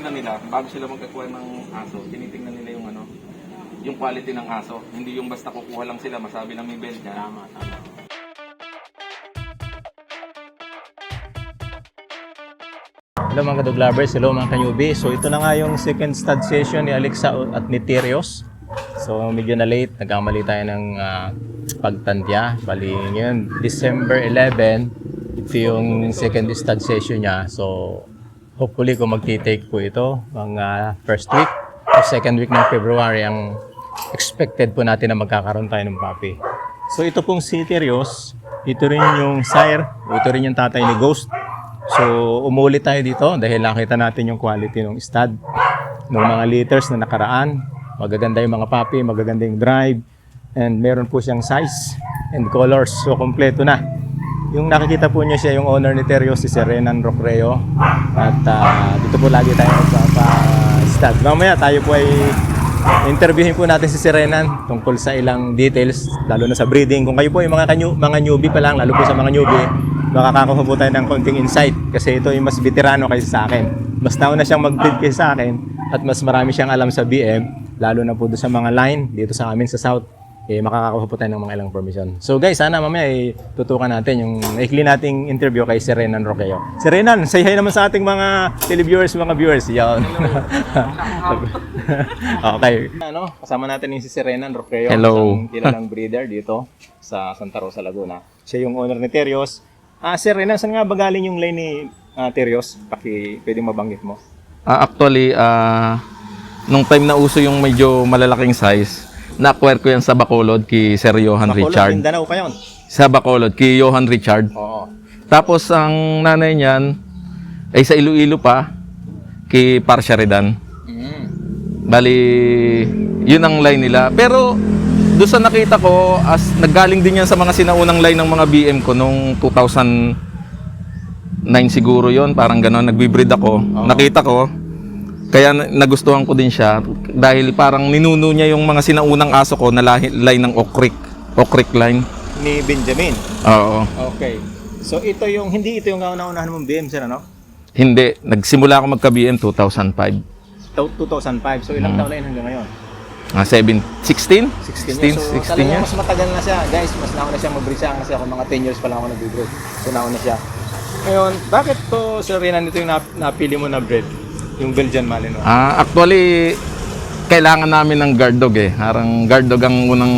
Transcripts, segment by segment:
tinitingnan nila, bago sila magkakuha ng aso, tinitingnan nila yung ano, yung quality ng aso. Hindi yung basta kukuha lang sila, masabi lang may Belgian. Tama, tama. Hello mga dog lovers, hello mga kanyubi. So ito na nga yung second stud session ni Alexa at ni Terios. So medyo na late, nagkamali tayo ng ah, pagtantya. Bali ngayon, December 11, ito yung second stud session niya. So hopefully kung magti-take po ito, mga first week o second week ng February, ang expected po natin na magkakaroon tayo ng puppy. So ito pong si Terios, ito rin yung sire, ito rin yung tatay ni Ghost. So, umulit tayo dito dahil nakita natin yung quality ng stud ng mga liters na nakaraan. Magaganda yung mga puppy, magaganda yung drive, and meron po siyang size and colors. So, kompleto na. Yung nakikita po niyo siya, yung owner ni Terrio, si Sir Renan Rocreo. At ah, dito po lagi tayo magpapa-stud. Mamaya tayo po ay interviewin po natin si Sir Renan tungkol sa ilang details, lalo na sa breeding. Kung kayo po yung mga, kanyu, mga newbie pa lang, lalo po sa mga newbie, makakakuha po tayo ng konting insight kasi ito yung mas veterano kaysa sa akin. Mas nauna siyang mag-breed kaysa sa akin at mas marami siyang alam sa BM, lalo na po doon sa mga line dito sa amin sa South, eh, makakakuha po tayo ng mga ilang permission. So guys, sana mamaya eh, tutukan natin yung ikli nating interview kay Sir Renan Roqueo. Sir Renan, say hi naman sa ating mga televiewers, mga viewers. Yan. okay. Ano, kasama natin yung si Renan Roqueo, Hello. isang kilalang breeder dito sa Santa Rosa, Laguna. Siya yung owner ni Terios. Ah, Sir Renan, saan nga ba galing yung line ni ah, Terios? Paki, pwedeng mabanggit mo. Ah, actually, ah, nung time na uso yung medyo malalaking size, na-acquire ko yan sa Bacolod kay Sir Johan Bacolod, Richard. Mindanao pa yun. Sa Bacolod kay Johan Richard. Oo. Tapos ang nanay niyan ay sa Iloilo pa kay Par Sheridan. Mm. Bali, yun ang line nila. Pero doon sa nakita ko, as naggaling din yan sa mga sinaunang line ng mga BM ko nung 2009 siguro yon parang gano'n, nagbibreed ako. Nakita ko, kaya na- nagustuhan ko din siya dahil parang ninuno niya yung mga sinaunang aso ko na lahi, line ng Oak Creek. Oak Creek line. Ni Benjamin. Oo. Okay. So ito yung, hindi ito yung kauna-unahan mong BM, sir, ano? Hindi, nagsimula ako magka-BM 2005. Tau- 2005. So ilang taon na yun hanggang ngayon? Ah, 7, 16? 16 16, years. So 16 talagang years. mas matagal na siya. Guys, mas nauna siya mag-breed siya kasi ako mga 10 years pa lang ako nag-breed. So nauna siya. Ngayon, bakit to, Sir Renan, ito yung nap- napili mo na breed? Yung Belgian Malinois. Ah, actually, kailangan namin ng guard dog eh. Harang guard dog ang unang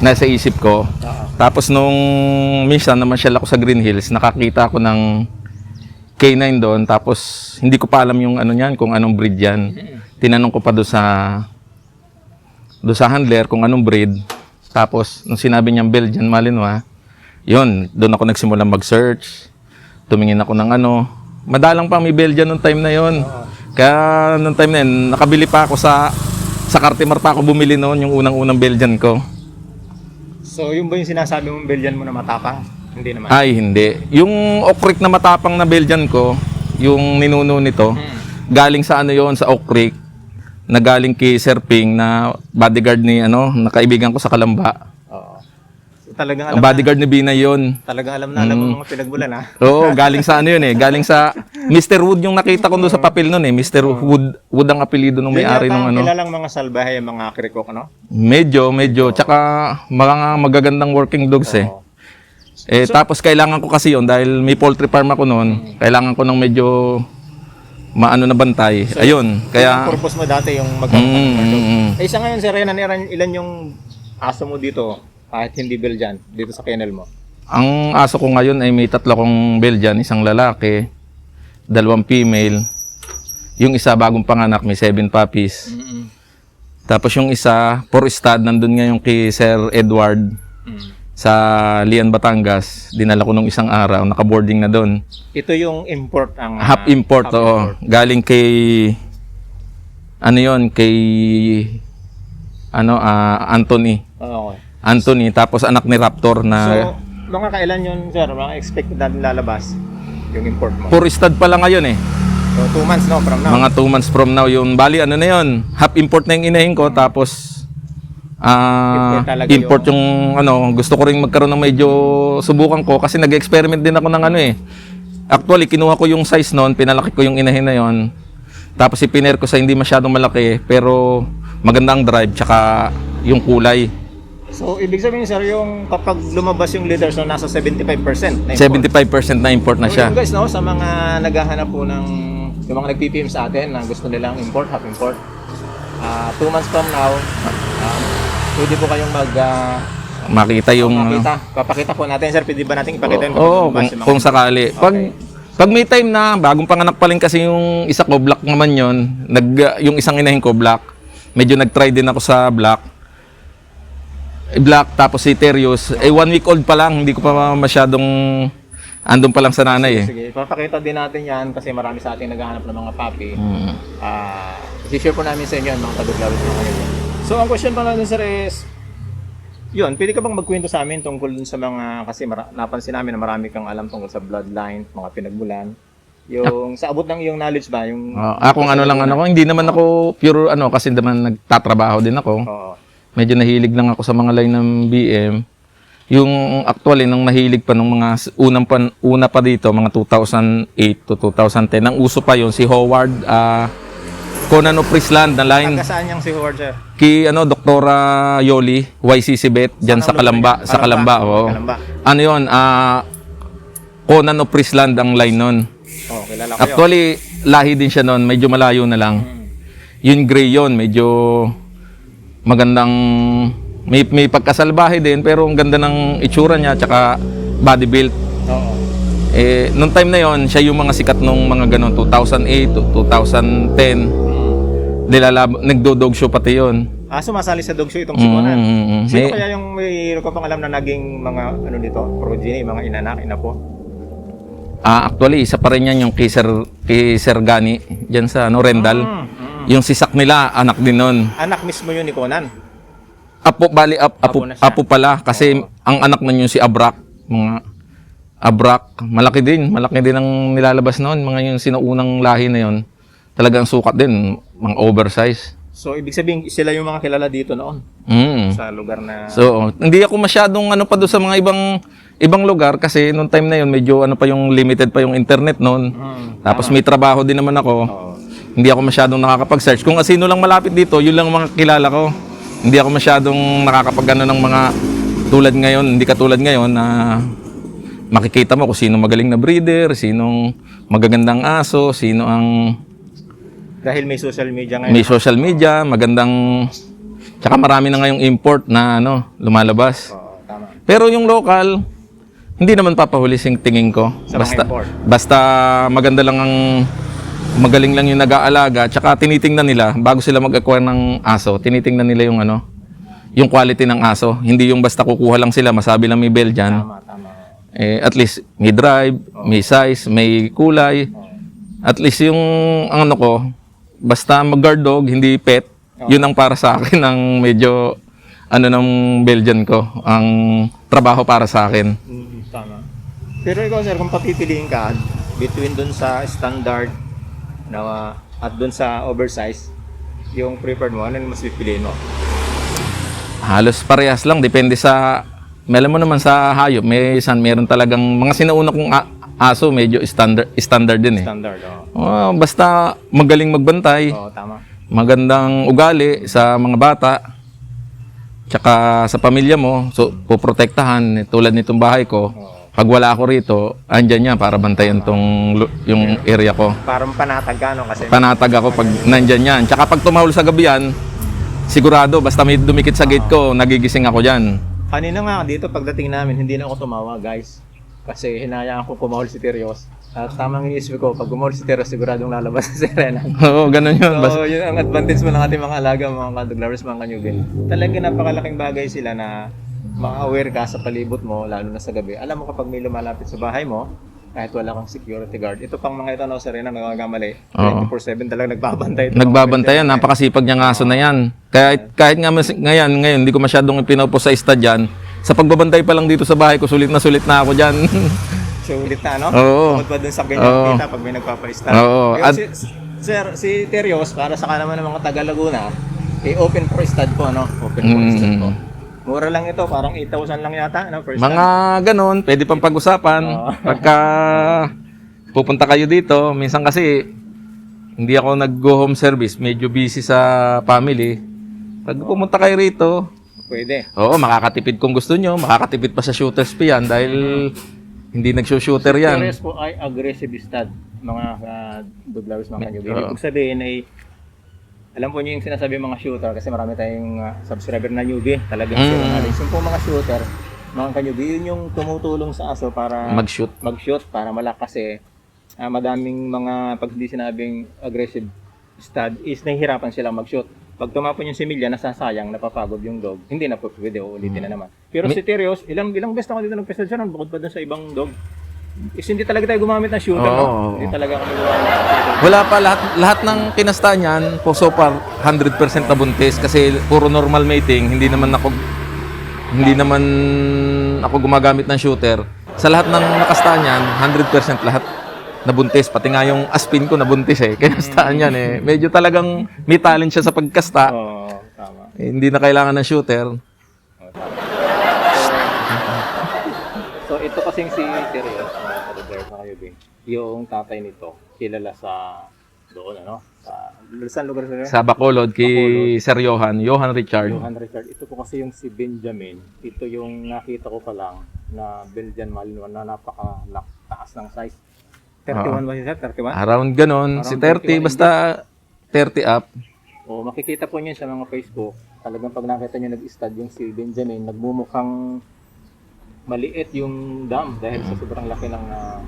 nasa isip ko. Tapos nung minsan naman siya ako sa Green Hills, nakakita ako ng K9 doon. Tapos hindi ko pa alam yung ano niyan, kung anong breed yan. Tinanong ko pa doon sa doon sa handler kung anong breed. Tapos nung sinabi niyang Belgian Malinois, yun, doon ako nagsimula mag-search. Tumingin ako ng ano. Madalang pa may Belgian nung time na yon. Kaya nung time na yun, nakabili pa ako sa sa Cartimar pa ako bumili noon yung unang-unang Belgian ko. So yun ba yung sinasabi mong Belgian mo na matapang? Hindi naman. Ay, hindi. Yung Oak na matapang na Belgian ko, yung ninuno nito, galing sa ano yon sa Oak Creek, na galing kay Sir Ping na bodyguard ni ano, na kaibigan ko sa Kalamba. So talagang Ang alam na, bodyguard ni Bina yon. talagang alam na alam mo mga pinagmulan ha? Oo, galing sa ano yun eh. Galing sa Mr. Wood yung nakita ko doon sa papel noon eh. Mr. Wood, Wood ang apelido ng may-ari ng ano. Kilalang mga salbahe, mga krikok, ano? Medyo, medyo. Tsaka mga magagandang working dogs eh. Oo. Eh, tapos kailangan ko kasi yon dahil may poultry farm ako noon. Kailangan ko ng medyo maano na bantay. Ayun, Ang kaya... purpose mo dati yung mag Mm, mm, mm. Eh, isa ngayon, Sir Renan, ilan yung aso mo dito, kahit hindi Belgian, dito sa kennel mo? Ang aso ko ngayon ay may tatlo kong Belgian, isang lalaki, dalawang female. Yung isa bagong panganak, may seven puppies. Tapos yung isa, for stud, nandun nga yung kay Sir Edward sa Lian, Batangas. Dinala ko nung isang araw, naka-boarding na doon. Ito yung import ang... Half ah, import, half oo. import. Galing kay... Ano yon Kay... Ano, ah, Anthony. Oo, okay. Anthony, tapos anak ni Raptor So, na... mga kailan yun, sir? Mga expected natin lalabas yung import mo? for stud pa lang ngayon eh. So, two months, no? From now? Mga 2 months from now yun. Bali, ano na yun? Half import na yung inahin ko, tapos... ah Import import yung... ano, gusto ko rin magkaroon ng medyo subukan ko kasi nag-experiment din ako ng ano eh. Actually, kinuha ko yung size noon, pinalaki ko yung inahin na yon. Tapos ipiner ko sa hindi masyadong malaki pero maganda ang drive tsaka yung kulay. So, ibig sabihin sir, yung kapag lumabas yung leaders, no, nasa 75% na import. 75% na import na So, siya. yun guys, no, sa mga naghahanap po ng, yung mga nag-PPM sa atin na gusto nilang import, half import, ah two months from now, um, pwede po kayong mag, ah, Makita yung makita. Papakita po natin, sir. Pwede ba natin ipakita yung Oo, kung, kung sakali. Pag Okay. pag may time na bagong panganak pa rin kasi yung isa ko black naman yon, nag yung isang inahin ko black. Medyo nag-try din ako sa black. Eh, Black tapos si Terios, eh one week old pa lang, hindi ko pa masyadong andun pa lang sa nanay eh. Sige, papakita din natin yan kasi marami sa ating naghahanap ng mga papi. Mm. Ah, i-share po namin sa inyo yan, mga taguglawit mga kanyo. So, ang question pa natin, sir, is, yun, pwede ka bang magkwento sa amin tungkol dun sa mga, kasi mara, napansin namin na marami kang alam tungkol sa bloodline, mga pinagmulan. Yung, sa abot ng iyong knowledge ba? Yung, Ah, akong ano lang ano ko, hindi naman ako pure ano kasi naman nagtatrabaho din ako. Oo. Medyo nahilig lang ako sa mga line ng BM. Yung actually, nung nahilig pa nung mga unang pan, una pa dito, mga 2008 to 2010, ang uso pa yon si Howard ah Conan of Prisland na line Taga saan yung si Howard, sir? kay ano Doktora Yoli YCC Bet diyan sa Kalamba, sa? Kalamba, oo. Kalamba. Ano yon ah Conan of Prisland ang line nun. Oh, kilala ko yun. Actually, lahi din siya noon, medyo malayo na lang. Hmm. Yung gray yon, medyo magandang may may pagkasalbahe din pero ang ganda ng itsura niya tsaka body build. Oo. Eh nung time na yon, siya yung mga sikat nung mga ganun 2008 to 2010. Hmm. Nilalab nagdo-dog show pati yon. Ah, sumasali sa dog show itong si Conan. Mm, mm, mm. Sino kaya yung may ka pang alam na naging mga ano dito, progeny, mga inanak, inapo? Ah, actually, isa pa rin yan yung kay Sir, kay Sir Gani, dyan sa ano, Rendal. Mm, mm. Yung sisak nila, anak din nun. Anak mismo yun ni Conan. Apo, bali, ap, Apo apo, apo pala. Kasi ang anak nun yung si Abrak. Mga Abrak. Malaki din. Malaki din ang nilalabas noon. Mga yung sinaunang lahi na yun. Talagang sukat din. Mga oversize. So, ibig sabihin, sila yung mga kilala dito noon Mm. sa lugar na... So, hindi ako masyadong ano pa doon sa mga ibang ibang lugar kasi noong time na yun medyo ano pa yung limited pa yung internet noon. Mm. Tapos may trabaho din naman ako. Oo. Hindi ako masyadong nakakapag-search. Kung sino lang malapit dito, yun lang ang mga kilala ko. Hindi ako masyadong nakakapag ano ng mga tulad ngayon, hindi katulad ngayon na makikita mo kung sino magaling na breeder, sinong magagandang aso, sino ang Dahil may social media ngayon. may social media, magandang tsaka marami na ngayong import na ano, lumalabas. Oo, tama. Pero yung local, hindi naman papahuli sing tingin ko. Sa basta, import. basta maganda lang ang magaling lang yung nag-aalaga tsaka tinitingnan nila bago sila mag-acquire ng aso tinitingnan nila yung ano yung quality ng aso. Hindi yung basta kukuha lang sila masabi lang may Belgian Tama, tama. eh, at least may drive may size may kulay. At least yung ang ano ko basta mag-guard dog hindi pet yun ang para sa akin ang medyo ano ng Belgian ko ang trabaho para sa akin. Mm, tama. Pero ikaw, sir, kung papipiliin ka between dun sa standard na at dun sa oversize, yung preferred mo, ano mas pipiliin mo? halos parehas lang depende sa alam mo naman sa hayop may san meron talagang mga sinauna kong aso medyo standard standard din eh Standard, oo. Oh, basta magaling magbantay Oo, tama. magandang ugali sa mga bata tsaka sa pamilya mo so poprotektahan eh, tulad nitong bahay ko pag wala ako rito andyan niya para bantayan tong lu- yung area ko Parang panatag ka, no? Kasi panatag ako pag nandyan yan tsaka pag tumahol sa gabi yan sigurado basta may dumikit sa gate ko nagigising ako dyan kanina nga dito pagdating namin, hindi na ako tumawa, guys. Kasi hinayaan ko kumahol si Terios. At tamang inisip ko, pag kumahol si Terios, siguradong lalabas sa Serena. Oo, ganun yun. Basta, So, yun ang advantage mo ng ating mga alaga, mga kaduglares, mga kanyugin. Talagang napakalaking bagay sila na ma-aware ka sa palibot mo, lalo na sa gabi. Alam mo kapag may lumalapit sa bahay mo, kahit wala kang security guard. Ito pang mga ito, no, Serena, nagagamali. Oo. 24-7 talagang nagbabantay. ito. nagbabantayan, napakasipag niyang aso na yan. Kahit, kahit nga mas, ngayon, ngayon, hindi ko masyadong pinopos sa stud dyan. Sa pagbabantay pa lang dito sa bahay ko, sulit na sulit na ako dyan. So, ulit na, no? Oo. Bukod pa dun sa ganyan Oo. kita pag may nagpapa-start. Oo. Ngayon, At- si, sir, si Terios, para sa kanaman ng mga taga Laguna, eh, open for stud po, no? Open for Mm. stud po. Mura lang ito, parang 8,000 lang yata, no? First Mga ganon, pwede pang pag-usapan. Oo. Pagka pupunta kayo dito, minsan kasi hindi ako nag-go home service, medyo busy sa family. Pag pumunta kayo rito, Pwede. oo, makakatipid kung gusto nyo, makakatipid pa sa shooter's fee yan dahil hindi nagsushooter yan. Series po ay aggressive stud, mga uh, dog lovers, mga kanyubi. Oo. Ibig sabihin ay, alam po niyo yung sinasabi mga shooter kasi marami tayong uh, subscriber na newbie. Talagang Mm. zero knowledge. Yung po mga shooter, mga kanyubi, yun yung tumutulong sa aso para Mag-shoot. mag-shoot para malakas eh. Ah, madaming mga pag hindi sinabing aggressive stud is nahihirapan silang mag-shoot. Pag tumapon yung similya, nasasayang, napapagod yung dog. Hindi na po pwede, uulitin na naman. Pero Mi- si Terios, ilang ilang beses ako dito nun, bukod pa dun sa ibang dog. Is hindi talaga tayo gumamit ng shooter, Oo, no? oo. Hindi talaga kami gumamit ng shooter. Wala pa lahat lahat ng kinasta niyan po so far 100% na buntis kasi puro normal mating, hindi naman ako hindi naman ako gumagamit ng shooter. Sa lahat ng nakasta niyan, 100% lahat nabuntis. Pati nga yung aspin ko nabuntis eh. Kinastaan yan eh. Medyo talagang may talent siya sa pagkasta. Oo, tama. Eh, hindi na kailangan ng shooter. Oo, tama. So, so ito kasing si Terios, mga kadogler sa kayo, Bing. Yung tatay nito, kilala sa doon, ano? Sa, saan lugar sila? Sa Bacolod kay Sir Johan, Johan Richard. Johan Richard. Ito po kasi yung si Benjamin. Ito yung nakita ko pa lang na Belgian Malinois na napaka-taas ng size. 31 ba siya? 31? Around ganon, si Around 30 basta 30 up. O makikita po niyo sa mga Facebook. Talagang pag nakita niyo nag-stud yung si Benjamin, nagmumukhang maliit yung dam dahil sa sobrang laki ng uh,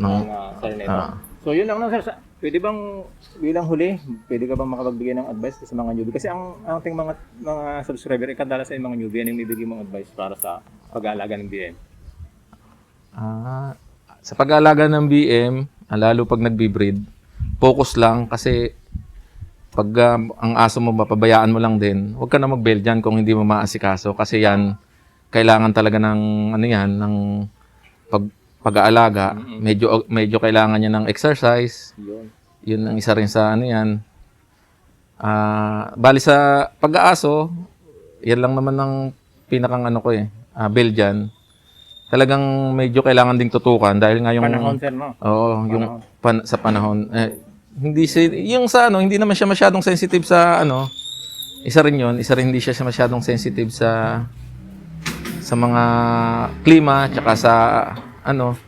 Ng, ng uh, sir nito. ah. So yun lang na sir. Sa- Pwede bang bilang huli, pwede ka bang makapagbigay ng advice sa mga newbie? Kasi ang ang ating mga mga subscriber, ikadala sa mga newbie, ano yung bibigay mong advice para sa pag-aalaga ng BM? Ah, sa pag-aalaga ng BM, ah, lalo pag nagbi-breed, focus lang kasi pag ah, ang aso mo mapabayaan mo lang din, huwag ka na mag-Belgian kung hindi mo maasikaso kasi yan kailangan talaga ng ano yan ng pag pag-aalaga. Medyo medyo kailangan niya ng exercise. Yun. Yun ang isa rin sa ano yan. Ah, bali sa pag-aaso, yan lang naman ang pinakang ano ko eh, ah, Belgian. Talagang medyo kailangan ding tutukan dahil nga yung Panahon sir, no? Oo, yung pan- sa panahon eh, hindi si yung sa ano, hindi naman siya masyadong sensitive sa ano. Isa rin 'yon, isa rin hindi siya masyadong sensitive sa sa mga klima tsaka sa ano.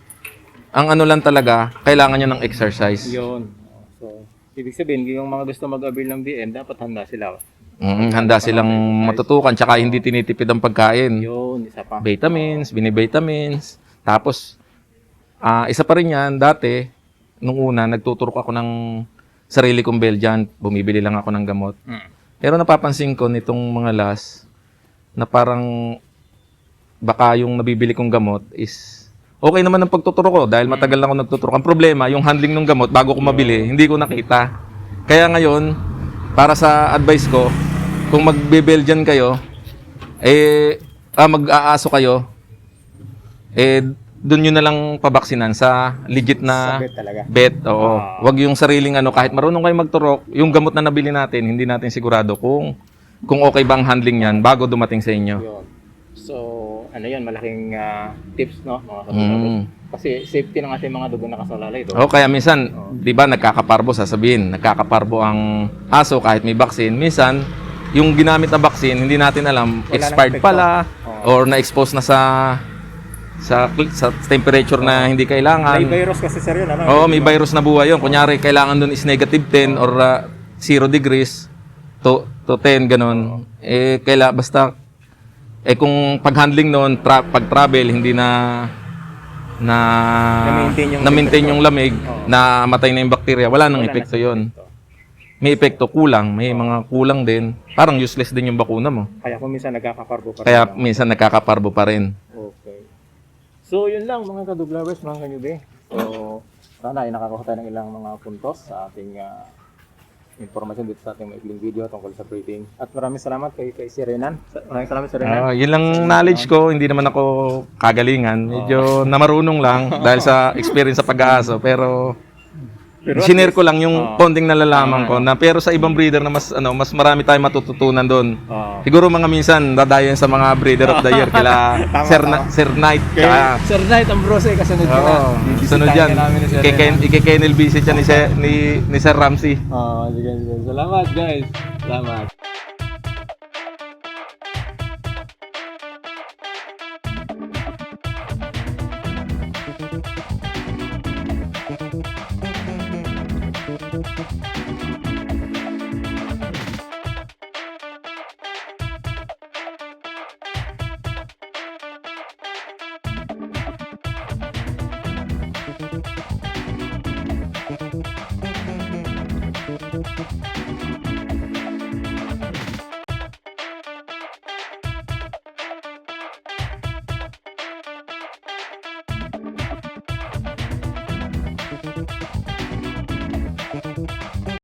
Ang ano lang talaga, kailangan niya ng exercise. Yun. So, ibig sabihin, yung mga gusto mag-avail ng BM, dapat handa sila. Mm, handa silang matutukan tsaka hindi tinitipid ang pagkain. Yun, isa pa. Vitamins, binivitamins. Tapos ah isa pa rin 'yan dati nung una nagtuturok ako ng sarili kong Belgian, bumibili lang ako ng gamot. Mm. Pero napapansin ko nitong mga last na parang baka yung nabibili kong gamot is okay naman ang pagtuturo ko dahil matagal na ako nagtuturo. Ang problema, yung handling ng gamot bago ko mabili, hindi ko nakita. Kaya ngayon, para sa advice ko, kung magbe-Belgian kayo, eh, ah, mag-aaso kayo, eh, doon nyo na lang pabaksinan sa legit na Sabit talaga. bet. Oo. Ah. Wag yung sariling ano, kahit marunong kayo magturok, yung gamot na nabili natin, hindi natin sigurado kung kung okay ba ang handling niyan bago dumating sa inyo. Yun. So, ano yun, malaking ah, tips, no? Mga kapatid. Mm. Kasi safety ng ating mga dugo nakasalalay ito. O kaya minsan, 'di ba, nagkakaparbo sasabihin, nagkakaparbo ang aso kahit may vaccine. Minsan, yung ginamit na vaccine, hindi natin alam Wala expired nang epekto. pala or na-expose na sa sa sa temperature na hindi kailangan. May virus kasi sir yun, ano? Oo, may virus na buhay yun. Kunyari, kailangan dun is negative 10 or uh, 0 degrees to, to 10, ganun. Eh, kaila, basta, eh kung pag-handling noon, tra- pag-travel, hindi na na Na-maintain yung na-maintain yung lamig, Oo. na matay na yung bacteria, wala nang Wala epekto epekto. May epekto, kulang. May mga kulang din. Parang useless din yung bakuna mo. Kaya kung minsan nagkakaparbo pa rin. Kaya no? minsan nakakaparbo pa rin. Okay. So, yun lang mga kaduglavers, mga kanyubi. So, sana ay nakakakuha tayo ng ilang mga puntos sa ating ah, informasyon dito sa ating maikling video tungkol sa breeding. At maraming salamat kay, kay Sir Renan. Maraming salamat Sir Renan. Ah, yun lang knowledge ko, hindi naman ako kagalingan. Medyo namarunong lang dahil sa experience sa pag-aaso. Pero Pero Sinare ko lang yung konting nalalaman Oo, ko na pero sa ibang breeder na mas ano mas marami tayong matututunan doon. Oo. Siguro mga minsan dadayan sa mga breeder of the year kila Tama, Sir, tama. Na- Sir Knight. Kay tsaka- Sir Knight Ambrose, kasunod ko na. Oo, sunod yan. ka namin ni Sir Ikiken, Knight. ikikenil visit yan ni, Sir- ni, ni Sir Ramsey. Oo, sige, sige. Salamat guys. Salamat.